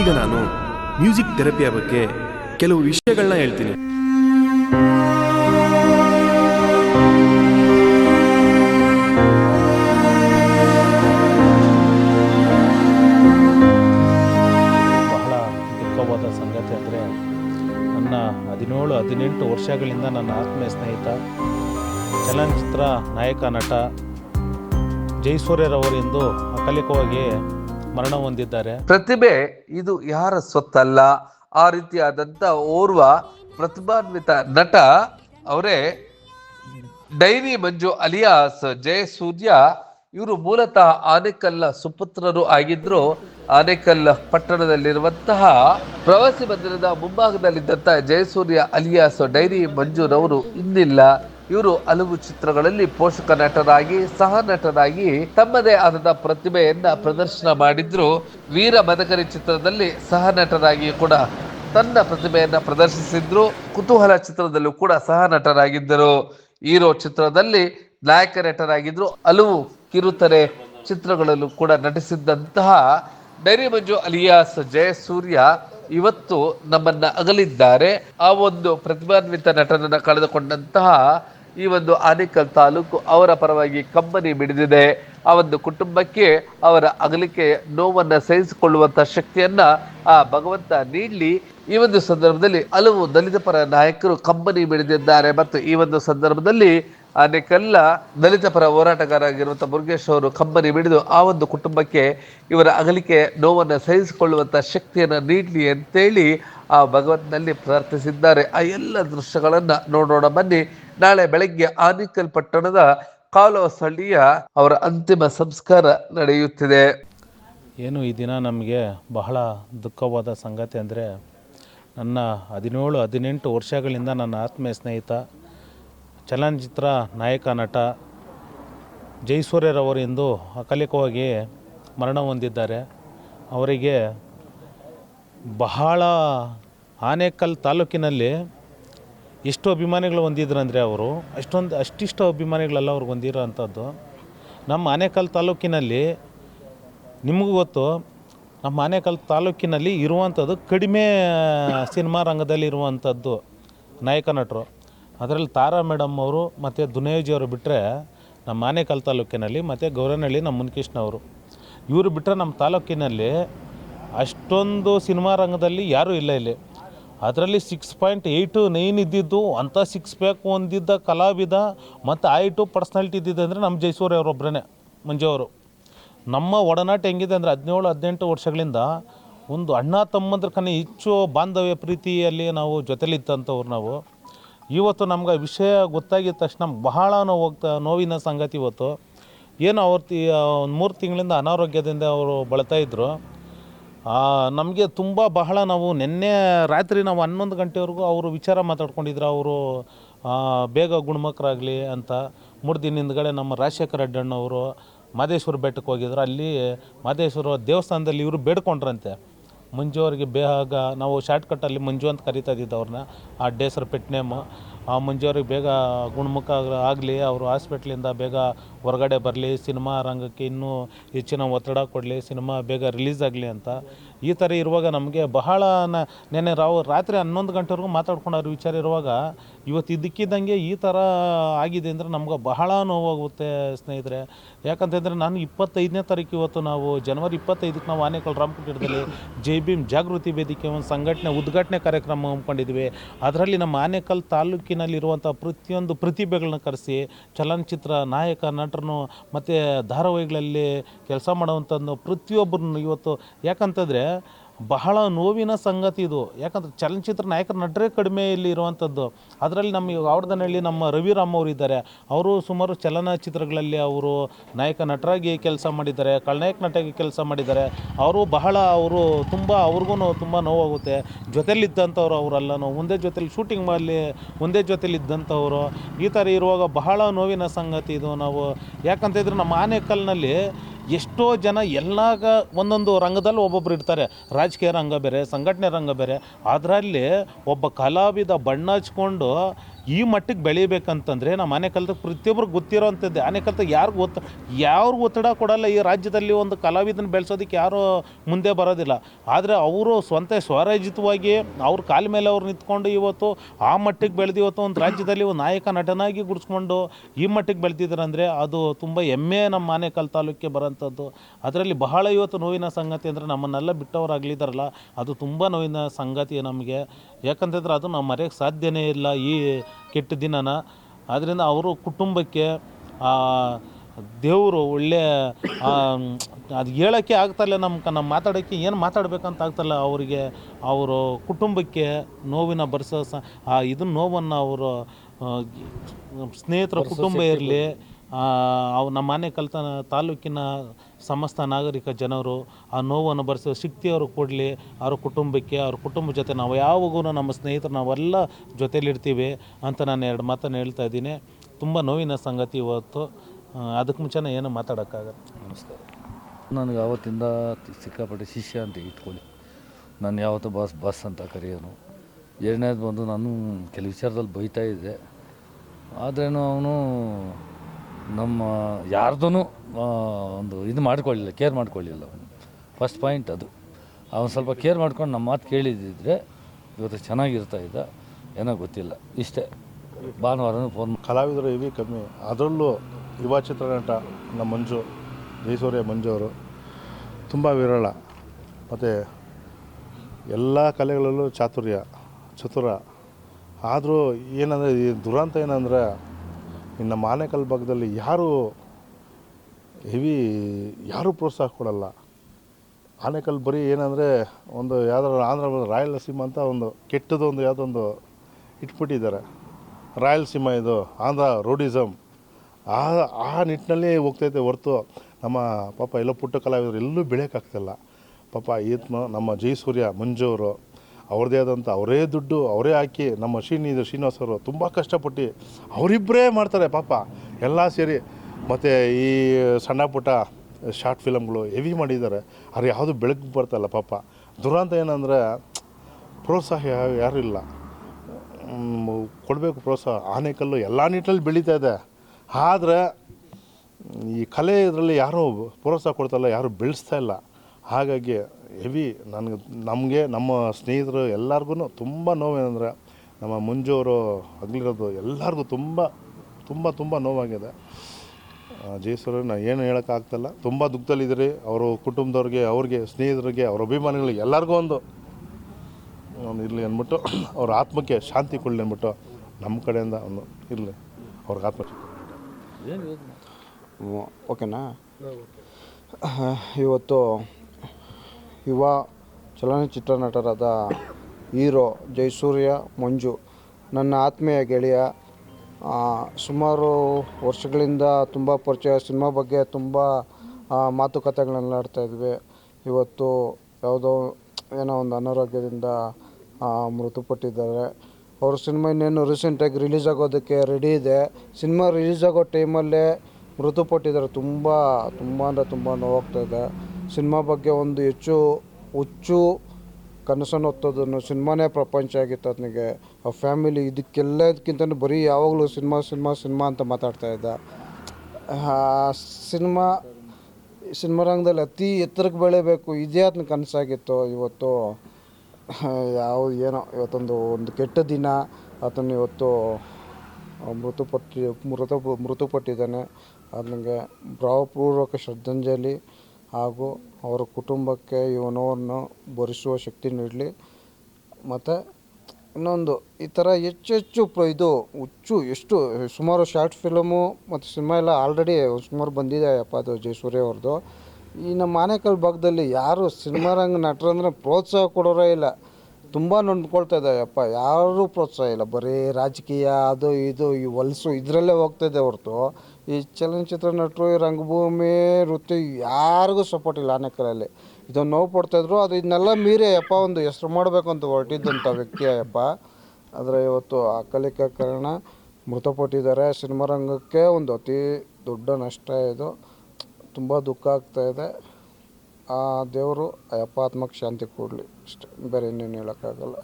ಈಗ ನಾನು ಮ್ಯೂಸಿಕ್ ಥೆರಪಿಯ ಬಗ್ಗೆ ಕೆಲವು ವಿಷಯಗಳನ್ನ ಹೇಳ್ತೀನಿ. ಸಂಗತಿ ಅಂದರೆ ನನ್ನ ಹದಿನೇಳು ಹದಿನೆಂಟು ವರ್ಷಗಳಿಂದ ನನ್ನ ಆತ್ಮೀಯ ಸ್ನೇಹಿತ ಚಲನಚಿತ್ರ ನಾಯಕ ನಟ ಜೈಸೂರ್ಯರವರೆಂದು ಅಕಾಲಿಕವಾಗಿ ಮರಣ ಹೊಂದಿದ್ದಾರೆ. ಪ್ರತಿಭೆ ಇದು ಯಾರ ಸ್ವತ್ತಲ್ಲ? ಆ ರೀತಿಯಾದಂಥ ಓರ್ವ ಪ್ರತಿಭಾನ್ವಿತ ನಟ ಅವರೇ ಡೈರಿ ಮಂಜು ಅಲಿಯಾಸ್, ಜಯಸೂರ್ಯ. ಇವರು ಮೂಲತಃ ಆನೇಕಲ್ಲ ಸುಪುತ್ರರು ಆಗಿದ್ರು. ಆನೇಕಲ್ ಪಟ್ಟಣದಲ್ಲಿರುವಂತಹ ಪ್ರವಾಸಿ ಮಂದಿರದ ಮುಂಭಾಗದಲ್ಲಿದ್ದಂತಹ ಜಯಸೂರ್ಯ ಅಲಿಯಾಸ್, ಡೈರಿ ಮಂಜುರವರು ಇನ್ನಿಲ್ಲ. ಇವರು ಹಲವು ಚಿತ್ರಗಳಲ್ಲಿ ಪೋಷಕ ನಟರಾಗಿ, ಸಹ ನಟರಾಗಿ ತಮ್ಮದೇ ಆದ ಪ್ರತಿಭೆಯನ್ನ ಪ್ರದರ್ಶನ ಮಾಡಿದ್ರು. ವೀರ ಮದಕರಿ ಚಿತ್ರದಲ್ಲಿ ಸಹ ನಟರಾಗಿ ಕೂಡ ತನ್ನ ಪ್ರತಿಭೆಯನ್ನ ಪ್ರದರ್ಶಿಸಿದ್ರು. ಕುತೂಹಲ ಚಿತ್ರದಲ್ಲೂ ಕೂಡ ಸಹ ನಟರಾಗಿದ್ದರು. ಹೀರೋ ಚಿತ್ರದಲ್ಲಿ ನಾಯಕ ನಟರಾಗಿದ್ರು. ಹಲವು ಕಿರುತೆರೆ ಚಿತ್ರಗಳಲ್ಲೂ ಕೂಡ ನಟಿಸಿದ್ದಂತಹ ಡೈರಿ ಮಂಜು ಅಲಿಯಾಸ್ ಜಯಸೂರ್ಯ ಇವತ್ತು ನಮ್ಮನ್ನ ಅಗಲಿದ್ದಾರೆ. ಆ ಒಂದು ಪ್ರತಿಭಾನ್ವಿತ ನಟನನ್ನ ಕಳೆದುಕೊಂಡಂತಹ ಈ ಒಂದು ಆನೇಕಲ್ ತಾಲೂಕು ಅವರ ಪರವಾಗಿ ಕಂಬನಿ ಮಿಡಿದಿದೆ. ಆ ಒಂದು ಕುಟುಂಬಕ್ಕೆ ಅವರ ಅಗಲಿಕೆ ನೋವನ್ನು ಸಹಿಸಿಕೊಳ್ಳುವಂಥ ಶಕ್ತಿಯನ್ನ ಆ ಭಗವಂತ ನೀಡಲಿ. ಈ ಒಂದು ಸಂದರ್ಭದಲ್ಲಿ ಹಲವು ದಲಿತ ಪರ ನಾಯಕರು ಕಂಬನಿ ಮಿಡಿದಿದ್ದಾರೆ. ಮತ್ತು ಈ ಒಂದು ಸಂದರ್ಭದಲ್ಲಿ ಅನೇಕಲ್ಲ ದಲಿತ ಪರ ಹೋರಾಟಗಾರರಾಗಿರುವಂಥ ಮುರುಗೇಶ್ ಅವರು ಕಂಬನಿ ಮಿಡಿದು ಆ ಒಂದು ಕುಟುಂಬಕ್ಕೆ ಇವರ ಅಗಲಿಕೆ ನೋವನ್ನು ಸಹಿಸಿಕೊಳ್ಳುವಂಥ ಶಕ್ತಿಯನ್ನು ನೀಡಲಿ ಅಂತೇಳಿ ಆ ಭಗವಂತನಲ್ಲಿ ಪ್ರಾರ್ಥಿಸಿದ್ದಾರೆ. ಆ ಎಲ್ಲ ದೃಶ್ಯಗಳನ್ನು ನೋಡೋಣ ಬನ್ನಿ. ನಾಳೆ ಬೆಳಗ್ಗೆ ಆನಿಕಲ್ ಪಟ್ಟಣದ ಕಾಲೋಸಳ್ಳಿಯ ಅವರ ಅಂತಿಮ ಸಂಸ್ಕಾರ ನಡೆಯುತ್ತಿದೆ. ಏನು ಈ ದಿನ ನಮಗೆ ಬಹಳ ದುಃಖವಾದ ಸಂಗತಿ ಅಂದರೆ ನನ್ನ ಹದಿನೇಳು, ಹದಿನೆಂಟು ವರ್ಷಗಳಿಂದ ನನ್ನ ಆತ್ಮೀಯ ಸ್ನೇಹಿತ, ಚಲನಚಿತ್ರ ನಾಯಕ ನಟ ಜೈಸೂರ್ಯರವರೆಂದು ಅಕಾಲಿಕವಾಗಿ ಮರಣ ಹೊಂದಿದ್ದಾರೆ. ಅವರಿಗೆ ಬಹಳ ಆನೇಕಲ್ ತಾಲೂಕಿನಲ್ಲಿ ಎಷ್ಟು ಅಭಿಮಾನಿಗಳು ಹೊಂದಿದ್ರಂದರೆ ಅವರು, ಅಷ್ಟೊಂದು, ಅಷ್ಟಿಷ್ಟು ಅಭಿಮಾನಿಗಳೆಲ್ಲ ಅವ್ರಿಗೆ ಹೊಂದಿರೋ ಅಂಥದ್ದು ನಮ್ಮ ಆನೇಕಲ್ ತಾಲೂಕಿನಲ್ಲಿ ನಿಮಗೂ ಗೊತ್ತು, ನಮ್ಮ ಆನೇಕಲ್ ತಾಲೂಕಿನಲ್ಲಿ ಇರುವಂಥದ್ದು ಕಡಿಮೆ ಸಿನಿಮಾ ರಂಗದಲ್ಲಿ ಇರುವಂಥದ್ದು ನಾಯಕ ನಟರು. ಅದರಲ್ಲಿ ತಾರಾ ಮೇಡಮ್ ಅವರು ಮತ್ತು ದುನೇಜಿ ಅವರು ಬಿಟ್ಟರೆ ನಮ್ಮ ಆನೇಕಲ್ ತಾಲೂಕಿನಲ್ಲಿ ಮತ್ತು ಗೌರನಹಳ್ಳಿ ನಮ್ಮ ಮುನ್ಕೃಷ್ಣ ಅವರು. ಇವರು ಬಿಟ್ಟರೆ ನಮ್ಮ ತಾಲೂಕಿನಲ್ಲಿ ಅಷ್ಟೊಂದು ಸಿನಿಮಾ ರಂಗದಲ್ಲಿ ಯಾರೂ ಇಲ್ಲ ಇಲ್ಲಿ. ಅದರಲ್ಲಿ ಸಿಕ್ಸ್ ಪಾಯಿಂಟ್ ಏಯ್ಟು ನೈನ್ ಇದ್ದಿದ್ದು ಅಂಥ ಸಿಕ್ಸ್ ಪ್ಯಾಕ್ ಹೊಂದಿದ್ದ ಕಲಾವಿದ ಮತ್ತು ಆಯಿಟು ಪರ್ಸ್ನಾಲಿಟಿ ಇದ್ದಿದ್ದು ಅಂದರೆ ನಮ್ಮ ಜೈಸೂರಿ ಅವರೊಬ್ಬರೇ ಮಂಜು ಅವರು. ನಮ್ಮ ಒಡನಾಟ ಹೆಂಗಿದೆ ಅಂದರೆ ಹದಿನೇಳು, ಹದಿನೆಂಟು ವರ್ಷಗಳಿಂದ ಒಂದು ಅಣ್ಣ ತಮ್ಮಂದ್ರ ಕನ್ನ ಹೆಚ್ಚು ಬಾಂಧವ್ಯ ಪ್ರೀತಿಯಲ್ಲಿ ನಾವು ಜೊತೆಲಿದ್ದಂಥವ್ರು ನಾವು. ಇವತ್ತು ನಮ್ಗೆ ವಿಷಯ ಗೊತ್ತಾಗಿದ ತಕ್ಷಣ ಬಹಳ ನೋವು ಹೋಗ್ತಾ, ನೋವಿನ ಸಂಗತಿ ಇವತ್ತು. ಏನು ಅವ್ರ ಒಂದು ಮೂರು ತಿಂಗಳಿಂದ ಅನಾರೋಗ್ಯದಿಂದ ಅವರು ಬಳತಾ ಇದ್ದರು ನಮಗೆ ತುಂಬ ಬಹಳ ನಾವು ನಿನ್ನೆ ರಾತ್ರಿ ನಾವು ಹನ್ನೊಂದು ಗಂಟೆವರೆಗೂ ಅವರು ವಿಚಾರ ಮಾತಾಡ್ಕೊಂಡಿದ್ರು. ಅವರು ಬೇಗ ಗುಣಮುಖರಾಗಲಿ ಅಂತ ಮೂರು ದಿನ ಹಿಂದ್ಗಡೆ ನಮ್ಮ ರಾಜಶೇಖರ ರೆಡ್ಡಣ್ಣವರು ಮಾದೇಶ್ವರ ಬೆಟ್ಟಕ್ಕೆ ಹೋಗಿದ್ರು. ಅಲ್ಲಿ ಮಾದೇಶ್ವರ ದೇವಸ್ಥಾನದಲ್ಲಿ ಇವರು ಬೇಡ್ಕೊಂಡ್ರಂತೆ. ಮಂಜು ಅವ್ರಿಗೆ ಬೇಗ, ನಾವು ಶಾರ್ಟ್ಕಟ್ಟಲ್ಲಿ ಮಂಜು ಅಂತ ಕರಿತಾ ಇದ್ದಿದ್ದು ಅವ್ರನ್ನ. ಆ ಡೇಸರ್ ಪೆಟ್ ನೇಮು. ಆ ಮಂಜು ಅವ್ರಿಗೆ ಬೇಗ ಗುಣಮುಖ ಆಗಲಿ, ಅವರು ಹಾಸ್ಪಿಟ್ಲಿಂದ ಬೇಗ ಹೊರಗಡೆ ಬರಲಿ, ಸಿನಿಮಾ ರಂಗಕ್ಕೆ ಇನ್ನೂ ಹೆಚ್ಚಿನ ಒತ್ತಡ ಕೊಡಲಿ, ಸಿನಿಮಾ ಬೇಗ ರಿಲೀಸ್ ಆಗಲಿ ಅಂತ ಈ ಥರ ಇರುವಾಗ ನಮಗೆ ಬಹಳ ನೆನೆ ರಾವ್ ರಾತ್ರಿ ಹನ್ನೊಂದು ಗಂಟೆವರೆಗೂ ಮಾತಾಡ್ಕೊಂಡವ್ರ ವಿಚಾರ ಇರುವಾಗ ಇವತ್ತು ಇದಕ್ಕಿದ್ದಂಗೆ ಈ ಥರ ಆಗಿದೆ ಅಂದರೆ ನಮ್ಗೆ ಬಹಳ ನೋವಾಗುತ್ತೆ ಸ್ನೇಹಿತರೆ. ಯಾಕಂತಂದರೆ ನಾನು ಇಪ್ಪತ್ತೈದನೇ ತಾರೀಕು ಇವತ್ತು ನಾವು ಜನವರಿ ಇಪ್ಪತ್ತೈದಕ್ಕೆ ನಾವು ಆನೇಕಲ್ ರಾಮಕುಟೀರದಲ್ಲಿ ಜೈ ಭೀಮ್ ಜಾಗೃತಿ ವೇದಿಕೆ ಒಂದು ಸಂಘಟನೆ ಉದ್ಘಾಟನೆ ಕಾರ್ಯಕ್ರಮ ಹಮ್ಮಿಕೊಂಡಿದ್ವಿ. ಅದರಲ್ಲಿ ನಮ್ಮ ಆನೇಕಲ್ ತಾಲೂಕಿನಲ್ಲಿರುವಂಥ ಪ್ರತಿಯೊಂದು ಪ್ರತಿಭೆಗಳನ್ನ ಕರೆಸಿ ಚಲನಚಿತ್ರ ನಾಯಕ ನಟರನ್ನು ಮತ್ತು ಧಾರಾವಾಹಿಗಳಲ್ಲಿ ಕೆಲಸ ಮಾಡುವಂಥದ್ದು ಪ್ರತಿಯೊಬ್ಬರನ್ನು ಇವತ್ತು ಯಾಕಂತಂದರೆ Yeah. ಬಹಳ ನೋವಿನ ಸಂಗತಿ ಇದು. ಯಾಕಂದ್ರೆ ಚಲನಚಿತ್ರ ನಾಯಕರ ನಟರೇ ಕಡಿಮೆ ಇಲ್ಲಿ ಇರುವಂಥದ್ದು. ಅದರಲ್ಲಿ ನಮ್ಮ ಅವ್ರದನಹಳ್ಳಿ ನಮ್ಮ ರವಿರಾಮ್ ಅವರು ಇದ್ದಾರೆ. ಅವರು ಸುಮಾರು ಚಲನಚಿತ್ರಗಳಲ್ಲಿ ಅವರು ನಾಯಕ ನಟರಾಗಿ ಕೆಲಸ ಮಾಡಿದ್ದಾರೆ. ಖಳನಾಯಕ ನಟಾಗಿ ಕೆಲಸ ಮಾಡಿದ್ದಾರೆ. ಅವರು ಬಹಳ ಅವರು ತುಂಬ ಅವ್ರಿಗೂ ತುಂಬ ನೋವಾಗುತ್ತೆ. ಜೊತೆಲಿದ್ದಂಥವ್ರು ಅವರಲ್ಲ ಒಂದೇ ಜೊತೆಲಿ ಶೂಟಿಂಗ್ ಮಾಡಲಿ ಒಂದೇ ಜೊತೆಲಿ ಇದ್ದಂಥವ್ರು ಈ ಥರ ಇರುವಾಗ ಬಹಳ ನೋವಿನ ಸಂಗತಿ ಇದು ನಾವು. ಯಾಕಂತಿದ್ರೆ ನಮ್ಮ ಆನೆಕಲ್ನಲ್ಲಿ ಎಷ್ಟೋ ಜನ ಎಲ್ಲಾಗ ಒಂದೊಂದು ರಂಗದಲ್ಲಿ ಒಬ್ಬೊಬ್ರು ಇರ್ತಾರೆ. ರಾಜಕೀಯ ರಂಗ ಬೇರೆ, ಸಂಘಟನೆ ರಂಗ ಬೇರೆ, ಅದರಲ್ಲಿ ಒಬ್ಬ ಕಲಾವಿದ ಬಣ್ಣ ಹಚ್ಕೊಂಡು ಈ ಮಟ್ಟಿಗೆ ಬೆಳಿಬೇಕಂತಂದರೆ ನಮ್ಮ ಆನೆಕಲ್ದಾಗ ಪ್ರತಿಯೊಬ್ಬರು ಗೊತ್ತಿರೋ ಆನೆ ಆನೆಕಲ್ದಾಗ ಯಾರಿಗೂ ಒತ್ತ ಯಾರಿಗೂ ಒತ್ತಡ ಕೊಡಲ್ಲ ಈ ರಾಜ್ಯದಲ್ಲಿ ಒಂದು ಕಲಾವಿದನ ಬೆಳೆಸೋದಕ್ಕೆ ಯಾರೂ ಮುಂದೆ ಬರೋದಿಲ್ಲ. ಆದರೆ ಅವರು ಸ್ವಂತ ಸ್ವರಾಜಿತವಾಗಿ ಅವ್ರ ಕಾಲ ಮೇಲೆ ಅವ್ರು ನಿಂತ್ಕೊಂಡು ಇವತ್ತು ಆ ಮಟ್ಟಿಗೆ ಬೆಳೆದು ಇವತ್ತು ಒಂದು ರಾಜ್ಯದಲ್ಲಿ ಒಂದು ನಾಯಕ ನಟನಾಗಿ ಗುಡಿಸ್ಕೊಂಡು ಈ ಮಟ್ಟಿಗೆ ಬೆಳೆದಿದ್ದಾರೆ ಅಂದರೆ ಅದು ತುಂಬ ಹೆಮ್ಮೆ ನಮ್ಮ ಆನೆಕಲ್ ತಾಲೂಕಿಗೆ ಬರೋಂಥದ್ದು. ಅದರಲ್ಲಿ ಬಹಳ ಇವತ್ತು ನೋವಿನ ಸಂಗತಿ ಅಂದರೆ ನಮ್ಮನ್ನೆಲ್ಲ ಬಿಟ್ಟವರಾಗಲಿದ್ದಾರಲ್ಲ ಅದು ತುಂಬ ನೋವಿನ ಸಂಗತಿ ನಮಗೆ. ಯಾಕಂತಂದ್ರೆ ಅದು ನಾವು ಮರೆಯೋಕ್ಕೆ ಸಾಧ್ಯನೇ ಇಲ್ಲ ಈ ಕೆಟ್ಟ ದಿನನ. ಆದ್ದರಿಂದ ಅವರು ಕುಟುಂಬಕ್ಕೆ ದೇವರು ಒಳ್ಳೆ ಅದು ಹೇಳೋಕ್ಕೆ ಆಗ್ತಲ್ಲ ನಮ್ಮ ನಮ್ಮ ಮಾತಾಡೋಕ್ಕೆ ಏನು ಮಾತಾಡಬೇಕಂತ ಆಗ್ತಲ್ಲ ಅವರಿಗೆ. ಅವರು ಕುಟುಂಬಕ್ಕೆ ನೋವಿನ ಭರಿಸೋ ಸ ಆ ಇದನ್ನ ನೋವನ್ನು ಅವರು ಸ್ನೇಹಿತರ ಕುಟುಂಬ ಇರಲಿ ಅವು ನಮ್ಮ ಮನೆ ಕಲ್ತ ತಾಲೂಕಿನ ಸಮಸ್ತ ನಾಗರಿಕ ಜನರು ಆ ನೋವನ್ನು ಭರಿಸೋ ಶಕ್ತಿ ಅವರು ಕೊಡಲಿ ಅವ್ರ ಕುಟುಂಬಕ್ಕೆ, ಅವ್ರ ಕುಟುಂಬ ಜೊತೆ ನಾವು ಯಾವಾಗೂ ನಮ್ಮ ಸ್ನೇಹಿತರು ನಾವೆಲ್ಲ ಜೊತೆಲಿರ್ತೀವಿ ಅಂತ ನಾನು ಎರಡು ಮಾತನ್ನು ಹೇಳ್ತಾ ಇದ್ದೀನಿ. ತುಂಬ ನೋವಿನ ಸಂಗತಿ ಇವತ್ತು. ಅದಕ್ಕೆ ಮುಂಚೆನೇ ಏನು ಮಾತಾಡೋಕ್ಕಾಗತ್ತೆ ನಮಸ್ಕಾರ. ನನಗೆ ಆವತ್ತಿಂದ ಸಿಕ್ಕಾಪಟ್ಟೆ ಶಿಷ್ಯ ಅಂತ ಇಟ್ಕೊಳ್ಳಿ. ನಾನು ಯಾವತ್ತು ಬಸ್ ಬಸ್ ಅಂತ ಕರೆಯೋನು. ಎರಡನೇದು ಬಂದು ನಾನು ಕೆಲವು ವಿಚಾರದಲ್ಲಿ ಬೈತಾ ಇದ್ದೆ. ಆದ್ರೇನು ಅವನು ನಮ್ಮ ಯಾರ್ದೂ ಒಂದು ಇದು ಮಾಡ್ಕೊಳ್ಳಿಲ್ಲ ಕೇರ್ ಮಾಡ್ಕೊಳ್ಳಿಲ್ಲ ಅವನು. ಫಸ್ಟ್ ಪಾಯಿಂಟ್ ಅದು. ಅವನು ಸ್ವಲ್ಪ ಕೇರ್ ಮಾಡ್ಕೊಂಡು ನಮ್ಮ ಮಾತು ಕೇಳಿದ್ದಿದ್ರೆ ಇವತ್ತು ಚೆನ್ನಾಗಿರ್ತಾ ಇದ್ದ, ಏನೋ ಗೊತ್ತಿಲ್ಲ. ಇಷ್ಟೇ. ಭಾನುವಾರ ಫೋನ್ ಕಲಾವಿದರು ಹೆವಿ ಕಮ್ಮಿ. ಅದರಲ್ಲೂ ಯುವ ಚಿತ್ರನಟ ನಮ್ಮ ಮಂಜು ಜೈಸೂರ್ಯ ಮಂಜು ಅವರು ತುಂಬ ವಿರಳ. ಮತ್ತು ಎಲ್ಲ ಕಲೆಗಳಲ್ಲೂ ಚಾತುರ್ಯ, ಚತುರ. ಆದರೂ ಏನಂದರೆ ಈ ದುರಂತ ಏನಂದರೆ ಇನ್ನು ಆನೆಕಲ್ ಭಾಗದಲ್ಲಿ ಯಾರೂ ಹೆವಿ, ಯಾರೂ ಪ್ರೋತ್ಸಾಹ ಕೊಡಲ್ಲ. ಆನೆಕಲ್ ಬರೀ ಏನಂದರೆ ಒಂದು ಯಾವ್ದಾರು ಆಂಧ್ರ ರಾಯಲಸೀಮ ಅಂತ ಒಂದು ಕೆಟ್ಟದೊಂದು ಒಂದು ಯಾವುದೊಂದು ಇಟ್ಬಿಟ್ಟಿದ್ದಾರೆ. ರಾಯಲಸೀಮ ಇದು, ಆಂಧ್ರ ರೋಡಿಸಮ್ ಆ ಆ ನಿಟ್ಟಿನಲ್ಲಿ ಹೋಗ್ತೈತೆ ಹೊರ್ತು ನಮ್ಮ ಪಾಪ ಎಲ್ಲೋ ಪುಟ್ಟ ಕಲಾವಿದರು ಎಲ್ಲೂ ಬೆಳೆಯೋಕ್ಕಾಗ್ತಿಲ್ಲ. ಪಾಪ ಈತ್ಮ ನಮ್ಮ ಜಯಸೂರ್ಯ, ಮಂಜು ಅವರು ಅವ್ರದ್ದೇ ಆದಂಥ ಅವರೇ ದುಡ್ಡು, ಅವರೇ ಹಾಕಿ ನಮ್ಮ ಶ್ರೀನಿ ಶ್ರೀನಿವಾಸ್ ಅವರು ತುಂಬ ಕಷ್ಟಪಟ್ಟು ಅವರಿಬ್ಬರೇ ಮಾಡ್ತಾರೆ ಪಾಪ. ಎಲ್ಲ ಸೇರಿ ಮತ್ತು ಈ ಸಣ್ಣ ಪುಟ್ಟ ಶಾರ್ಟ್ ಫಿಲಮ್ಗಳು ಹೆವಿ ಮಾಡಿದ್ದಾರೆ. ಅವ್ರು ಯಾವುದು ಬೆಳಕು ಬರ್ತಲ್ಲ ಪಾಪ. ದುರಂತ ಏನಂದರೆ ಪ್ರೋತ್ಸಾಹ ಯಾರು ಯಾರೂ ಇಲ್ಲ. ಕೊಡಬೇಕು ಪ್ರೋತ್ಸಾಹ. ಆನೆಕಲ್ಲು ಎಲ್ಲ ನಿಟ್ಟಲ್ಲಿ ಬೆಳೀತಾ ಇದೆ. ಆದರೆ ಈ ಕಲೆ ಇದರಲ್ಲಿ ಯಾರೂ ಪ್ರೋತ್ಸಾಹ ಕೊಡ್ತಾಯಿಲ್ಲ ಯಾರೂ ಬೆಳೆಸ್ತಾ ಇಲ್ಲ. ಹಾಗಾಗಿ ಹೆವಿ ನನಗೆ ನಮಗೆ ನಮ್ಮ ಸ್ನೇಹಿತರು ಎಲ್ಲರಿಗೂ ತುಂಬ ನೋವೇನೆಂದರೆ ನಮ್ಮ ಮಂಜು ಹಗಲಿರೋದು ಅಗಲಿರೋದು ಎಲ್ಲರಿಗೂ ತುಂಬ ತುಂಬ ತುಂಬ ನೋವಾಗಿದೆ. ಜಯಸೂರ್ಯ ನಾ ಏನು ಹೇಳೋಕ್ಕಾಗ್ತಿಲ್ಲ. ತುಂಬ ದುಃಖದಲ್ಲಿದ್ದೀರಿ ಅವರು ಕುಟುಂಬದವ್ರಿಗೆ ಅವ್ರಿಗೆ ಸ್ನೇಹಿತರಿಗೆ ಅವ್ರ ಅಭಿಮಾನಿಗಳಿಗೆ ಎಲ್ಲರಿಗೂ ಒಂದು. ಒಂದು ಇರಲಿ ಅಂದ್ಬಿಟ್ಟು ಅವ್ರ ಆತ್ಮಕ್ಕೆ ಶಾಂತಿ ಕೊಡಲಿ ಅಂದ್ಬಿಟ್ಟು ನಮ್ಮ ಕಡೆಯಿಂದ ಒಂದು ಇರಲಿ. ಅವ್ರಿಗೆ ಆತ್ಮ ಓಕೆನಾ? ಇವತ್ತು ಯುವ ಚಲನಚಿತ್ರ ನಟರಾದ ಹೀರೋ ಜಯಸೂರ್ಯ ಮಂಜು, ನನ್ನ ಆತ್ಮೀಯ ಗೆಳೆಯ ಸುಮಾರು ವರ್ಷಗಳಿಂದ ತುಂಬ ಪರಿಚಯ, ಸಿನಿಮಾ ಬಗ್ಗೆ ತುಂಬ ಮಾತುಕತೆಗಳನ್ನು ಮಾತುಕತೆಗಳನ್ನ ಆಡ್ತಾ ಇದ್ವಿ. ಇವತ್ತು ಯಾವುದೋ ಏನೋ ಒಂದು ಅನಾರೋಗ್ಯದಿಂದ ಮೃತಪಟ್ಟಿದ್ದಾರೆ. ಅವ್ರ ಸಿನಿಮಾ ಇನ್ನೇನು ರೀಸೆಂಟಾಗಿ ರಿಲೀಸ್ ಆಗೋದಕ್ಕೆ ರೆಡಿ ಇದೆ. ಸಿನಿಮಾ ರಿಲೀಸ್ ಆಗೋ ಟೈಮಲ್ಲೇ ಮೃತಪಟ್ಟಿದ್ದಾರೆ. ತುಂಬ ತುಂಬ ಅಂದರೆ ತುಂಬ ನೋವಾಗ್ತಾ ಇದೆ. ಸಿನಿಮಾ ಬಗ್ಗೆ ಒಂದು ಹೆಚ್ಚು ಹುಚ್ಚು ಕನಸನ್ನು ಹೊತ್ತೋದನ್ನು ಸಿನಿಮಾನೇ ಪ್ರಪಂಚ ಆಗಿತ್ತು ಅದನಿಗೆ. ಆ ಫ್ಯಾಮಿಲಿ ಇದಕ್ಕೆಲ್ಲದಕ್ಕಿಂತ ಬರೀ ಯಾವಾಗಲೂ ಸಿನಿಮಾ ಸಿನಿಮಾ ಸಿನಿಮಾ ಅಂತ ಮಾತಾಡ್ತಾ ಇದ್ದ. ಸಿನಿಮಾ ಸಿನಿಮಾ ರಂಗದಲ್ಲಿ ಅತಿ ಎತ್ತರಕ್ಕೆ ಬೆಳೆಯಬೇಕು ಇದೇ ಆತನ ಕನಸಾಗಿತ್ತು ಇವತ್ತು. ಯಾವ ಏನೋ, ಇವತ್ತೊಂದು ಒಂದು ಕೆಟ್ಟ ದಿನ, ಆತನ ಇವತ್ತು ಮೃತಪಟ್ಟಿ, ಮೃತ, ಮೃತಪಟ್ಟಿದ್ದಾನೆ. ಅದನಿಗೆ ಭಾವಪೂರ್ವಕ ಶ್ರದ್ಧಾಂಜಲಿ. ಹಾಗೂ ಅವರ ಕುಟುಂಬಕ್ಕೆ ಈ ನೋವನ್ನು ಭರಿಸುವ ಶಕ್ತಿ ನೀಡಲಿ. ಮತ್ತು ಇನ್ನೊಂದು, ಈ ಥರ ಹೆಚ್ಚು ಹೆಚ್ಚು ಪ್ರ, ಇದು ಹುಚ್ಚು ಎಷ್ಟು, ಸುಮಾರು ಶಾರ್ಟ್ ಫಿಲಮು ಮತ್ತು ಸಿನಿಮಾ ಎಲ್ಲ ಆಲ್ರೆಡಿ ಸುಮಾರು ಬಂದಿದೆ ಅಪ್ಪ ಅದು ಜಯಸೂರ್ಯ ಅವ್ರದ್ದು. ಈ ನಮ್ಮ ಆನೇಕಲ್ ಭಾಗದಲ್ಲಿ ಯಾರು ಸಿನಿಮಾ ರಂಗ ನಟರಂದ್ರೆ ಪ್ರೋತ್ಸಾಹ ಕೊಡೋರೇ ಇಲ್ಲ. ತುಂಬ ನೊಂದ್ಕೊಳ್ತಾ ಇದ್ದಾರೆ ಅಪ್ಪ, ಯಾರೂ ಪ್ರೋತ್ಸಾಹ ಇಲ್ಲ. ಬರೀ ರಾಜಕೀಯ, ಅದು ಇದು, ಈ ಹೊಲಸು, ಇದರಲ್ಲೇ ಹೋಗ್ತಾ ಇದೆ ಹೊರತು. ಈ ಚಲನಚಿತ್ರ ನಟರು, ಈ ರಂಗಭೂಮಿ, ವೃತ್ತಿ ಯಾರಿಗೂ ಸಪೋರ್ಟ್ ಇಲ್ಲ ಆನೇಕಲಲ್ಲಿ ಇದನ್ನು ನೋವು ಪಡ್ತಾಯಿದ್ರು ಅದು ಇದನ್ನೆಲ್ಲ ಮೀರಿ ಅಪ್ಪ ಒಂದು ಹೆಸ್ರು ಮಾಡಬೇಕು ಅಂತ ಹೊರಟಿದ್ದಂಥ ವ್ಯಕ್ತಿ ಅಪ್ಪ ಆದರೆ ಇವತ್ತು ಅಕಾಲಿಕ ಕಾರಣ ಮೃತಪಟ್ಟಿದ್ದಾರೆ. ಸಿನಿಮಾ ರಂಗಕ್ಕೆ ಒಂದು ಅತಿ ದೊಡ್ಡ ನಷ್ಟ ಇದು. ತುಂಬ ದುಃಖ ಆಗ್ತಾಯಿದೆ ಆ ದೇವರು ಅಯ್ಯಪ್ಪ ಆತ್ಮಕ್ಕೆ ಶಾಂತಿ ಕೊಡಲಿ. ಅಷ್ಟೇ. ಬೇರೆ ಇನ್ನೇನು ಹೇಳೋಕ್ಕಾಗಲ್ಲ.